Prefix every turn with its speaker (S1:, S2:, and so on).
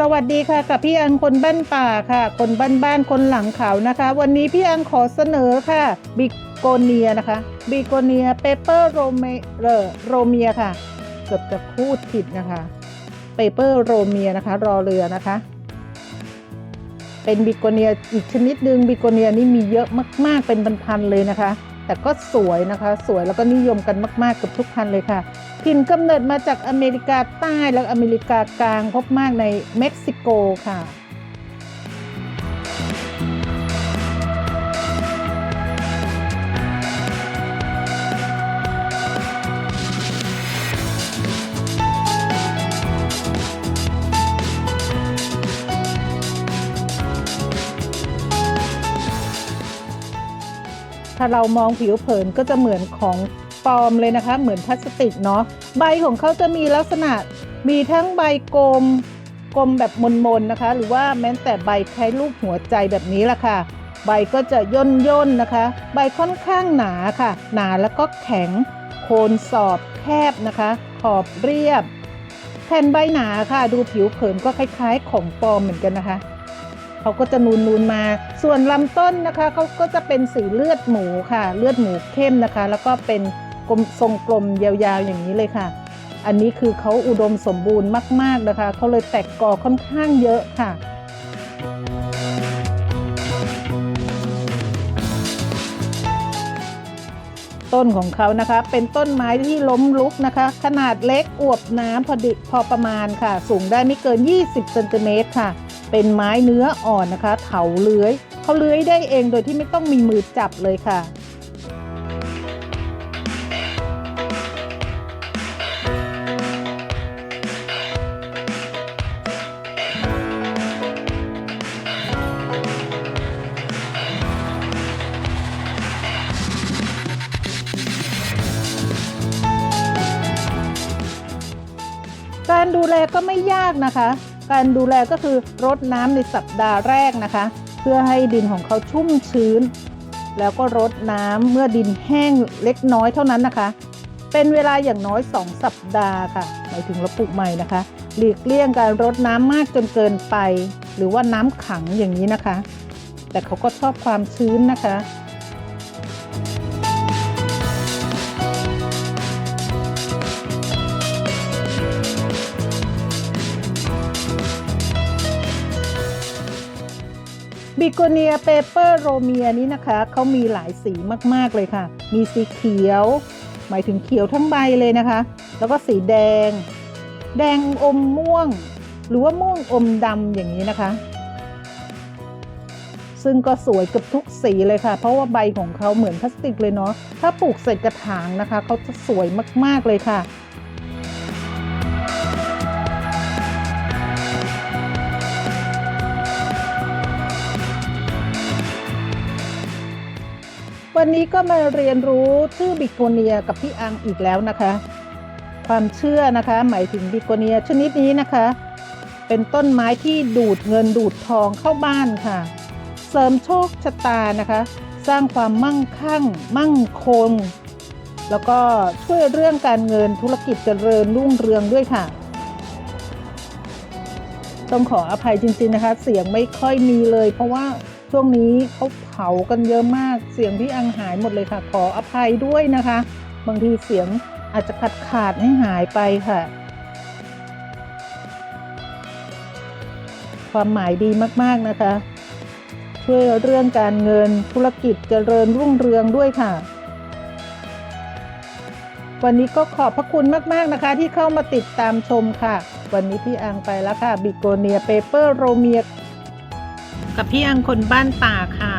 S1: สวัสดีค่ะกับพี่อังคนบ้านป่าค่ะ คนบ้านบ้านๆคนหลังเขานะคะ วันนี้พี่อังขอเสนอค่ะบิโกเนียนะคะบิโกเนียเปเปอร์โรเมโรเมียค่ะ เกือบจะพูดผิดนะคะเปเปอร์โรเมียนะคะ รอเรือนะคะ เป็นบิโกเนียอีกชนิดหนึ่งบิโกเนียนี่มีเยอะมาก ๆเป็นพันๆเลยนะคะ แต่ก็สวยนะคะ สวยแล้วก็นิยมกันมากๆกับทุกพันธุ์เลยค่ะ ถิ่นกำเนิดมาจากอเมริกาใต้และอเมริกากลางพบมากในเม็กซิโกค่ะาเรามองผิวเผินก็จะเหมือนของปลอมเลยนะคะ เหมือนพลาสติกเนาะใบของเขาจะมีลักษณะมีทั้งใบกลมกลมแบบมนๆนะคะ หรือว่าแม้แต่ใบคล้ายรูปหัวใจแบบนี้ละค่ะ ใบก็จะย่นย่นๆนะคะ ใบค่อนข้างหนาค่ะ หนาแล้วก็แข็งโคนสอบแคบนะคะ ขอบเรียบ แผ่นใบหนาค่ะ ดูผิวเผินก็คล้ายๆ ของปลอมเหมือนกันนะคะ เขาก็จะนูนนูนมา ส่วนลำต้นนะคะเขาก็จะเป็นสีเลือดหมูค่ะ เลือดหมูเข้มนะคะ แล้วก็เป็นกลมทรงกลมยาวๆอย่างนี้เลยค่ะ อันนี้คือเขาอุดมสมบูรณ์มาก ๆนะคะเขาเลยแตกกอค่อนข้างเยอะค่ะต้นของเขานะคะเป็นต้นไม้ที่ล้มลุกนะคะ ขนาดเล็กอวบน้ำพอดิพอประมาณค่ะ สูงได้ไม่เกิน 20เซนติเมตรค่ะ เป็นไม้เนื้ออ่อนนะคะ เถาเลื้อยเขาเลื้อยได้เองโดยที่ไม่ต้องมีมือจับเลยค่ะการดูแลก็ไม่ยากนะคะ การดูแลก็คือรดน้ำในสัปดาห์แรกนะคะ เพื่อให้ดินของเขาชุ่มชื้น แล้วก็รดน้ำเมื่อดินแห้งเล็กน้อยเท่านั้นนะคะ เป็นเวลาอย่างน้อย 2 สัปดาห์ค่ะหมายถึงเราปลูกใหม่นะคะ หลีกเลี่ยงการรดน้ำมากจนเกินไป หรือว่าน้ำขังอย่างนี้นะคะ แต่เขาก็ชอบความชื้นนะคะ บิโกเนียเปเปอร์โรเมียนี้นะคะ เขามีหลายสีมากๆเลยค่ะ มีสีเขียว หมายถึงเขียวทั้งใบเลยนะคะ แล้วก็สีแดง แดงอมม่วง หรือว่าม่วงอมดำอย่างนี้นะคะ ซึ่งก็สวยเกือบทุกสีเลยค่ะ เพราะว่าใบของเขาเหมือนพลาสติกเลยเนาะ ถ้าปลูกใส่กระถางนะคะ เขาจะสวยมากๆเลยค่ะ วันนี้ก็มาเรียนรู้ชื่อบิโกเนียกับพี่อังอีกแล้วนะคะ ความเชื่อนะคะหมายถึงบิโกเนียชนิดนี้นะคะ เป็นต้นไม้ที่ดูดเงินดูดทองเข้าบ้านค่ะ เสริมโชคชะตานะคะ สร้างความมั่งคั่ง มั่งคง แล้วก็ช่วยเรื่องการเงินธุรกิจเจริญรุ่งเรืองด้วยค่ะ ต้องขออภัยจริงๆนะคะ เสียงไม่ค่อยมีเลย เพราะว่า ช่วงนี้เขาเผากันเยอะมากเสียงพี่อังหายหมดเลยค่ะ ขออภัยด้วยนะคะ บางทีเสียงอาจจะขาดขาดให้หายไปค่ะ ความหมายดีมากๆนะคะ ช่วยเรื่องการเงินธุรกิจเจริญรุ่งเรืองด้วยค่ะ วันนี้ก็ขอบพระคุณมากๆนะคะ ที่เข้ามาติดตามชมค่ะ วันนี้พี่อังไปแล้วค่ะบิโกเนียเปเปอร์โรเมีย กับพี่อังคนบ้านป่าค่ะ